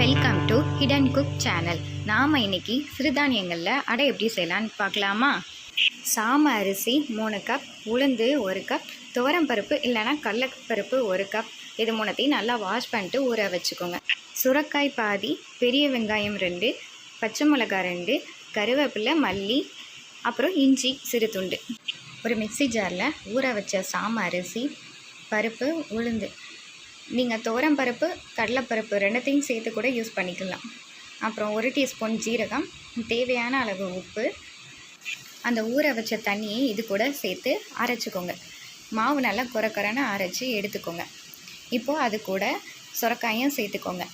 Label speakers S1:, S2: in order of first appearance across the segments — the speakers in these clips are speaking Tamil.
S1: Welcome to hidden cook channel நாம் இன்னைக்கு சிறுதானியங்களில் அடை எப்படி செய்யலான்னு பார்க்கலாமா? சாம அரிசி மூணு கப் உளுந்து ஒரு கப் துவரம்பருப்பு இல்லைன்னா கடலப்பருப்பு ஒரு கப் இது மூணத்தையும் நல்லா வாஷ் பண்ணிட்டு ஊற வச்சுக்கோங்க. சுரக்காய் பாதி பெரிய வெங்காயம் ரெண்டு பச்சை மிளகாய் ரெண்டு கருவேப்பிலை மல்லி அப்புறம் இஞ்சி சிறு துண்டு. ஒரு மிக்ஸி ஜாரில் ஊற வச்ச சாம அரிசி பருப்பு உளுந்து நீங்கள் துவரம்பருப்பு கடலைப்பருப்பு ரெண்டுத்தையும் சேர்த்து கூட யூஸ் பண்ணிக்கலாம். அப்புறம் ஒரு டீஸ்பூன் ஜீரகம் தேவையான அளவு உப்பு. அந்த ஊற வச்ச தண்ணியை இது கூட சேர்த்து அரைச்சிக்கோங்க. மாவு நல்லா குறை குறைன்னு அரைச்சி எடுத்துக்கோங்க. இப்போது அது கூட சுரக்காயும் சேர்த்துக்கோங்க.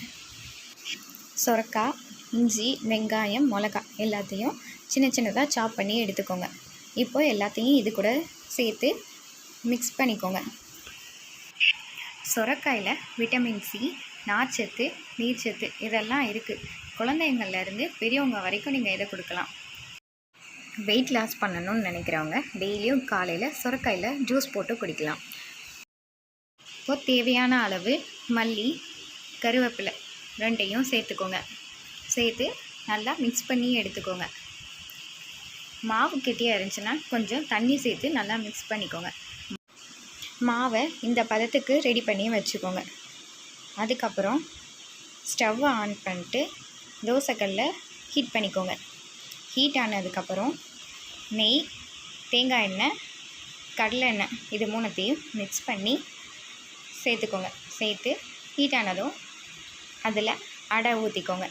S1: சுரக்காய் இஞ்சி வெங்காயம் மிளகா எல்லாத்தையும் சின்ன சின்னதாக சாப் பண்ணி எடுத்துக்கோங்க. இப்போது எல்லாத்தையும் இது கூட சேர்த்து மிக்ஸ் பண்ணிக்கோங்க. சுரக்காயில் விட்டமின் சி நார்ச்சத்து நீர்ச்சத்து இதெல்லாம் இருக்குது குழந்தைங்கள்லேருந்து பெரியவங்க வரைக்கும் நீங்கள் இதை கொடுக்கலாம். வெயிட் லாஸ் பண்ணணும்னு நினைக்கிறவங்க டெய்லியும் காலையில் சுரக்காயில் ஜூஸ் போட்டு குடிக்கலாம். இப்போது தேவையான அளவு மல்லி கருவேப்பிலை ரெண்டையும் சேர்த்துக்கோங்க. சேர்த்து நல்லா மிக்ஸ் பண்ணி எடுத்துக்கோங்க. மாவு கெட்டியாக இருந்துச்சுன்னா கொஞ்சம் தண்ணி சேர்த்து நல்லா மிக்ஸ் பண்ணிக்கோங்க. மாவை இந்த பதத்துக்கு ரெடி பண்ணி வச்சுக்கோங்க. அதுக்கப்புறம் ஸ்டவ்வை ஆன் பண்ணிட்டு தோசைக்கல்ல ஹீட் பண்ணிக்கோங்க. ஹீட் ஆனதுக்கப்புறம் நெய் தேங்காய் எண்ணெய் கடலை எண்ணெய் இது மூணுத்தையும் மிக்ஸ் பண்ணி சேர்த்துக்கோங்க. சேர்த்து ஹீட் ஆனதும் அதில் அடை ஊற்றிக்கோங்க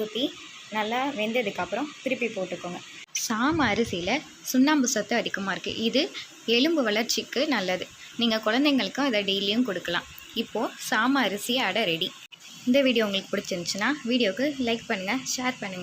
S1: ஊற்றி நல்லா வெந்ததுக்கப்புறம் திருப்பி போட்டுக்கோங்க. சாம அரிசியில் சுண்ணாம்பு சத்து அதிகமாக இருக்குது இது எலும்பு வளர்ச்சிக்கு நல்லது. நீங்கள் குழந்தைங்களுக்கும் இதை டெய்லியும் கொடுக்கலாம். இப்போது சாம அரிசி அடை ரெடி இந்த வீடியோ உங்களுக்கு பிடிச்சிருந்துச்சுன்னா வீடியோவுக்கு லைக் பண்ணுங்கள் ஷேர் பண்ணுங்கள்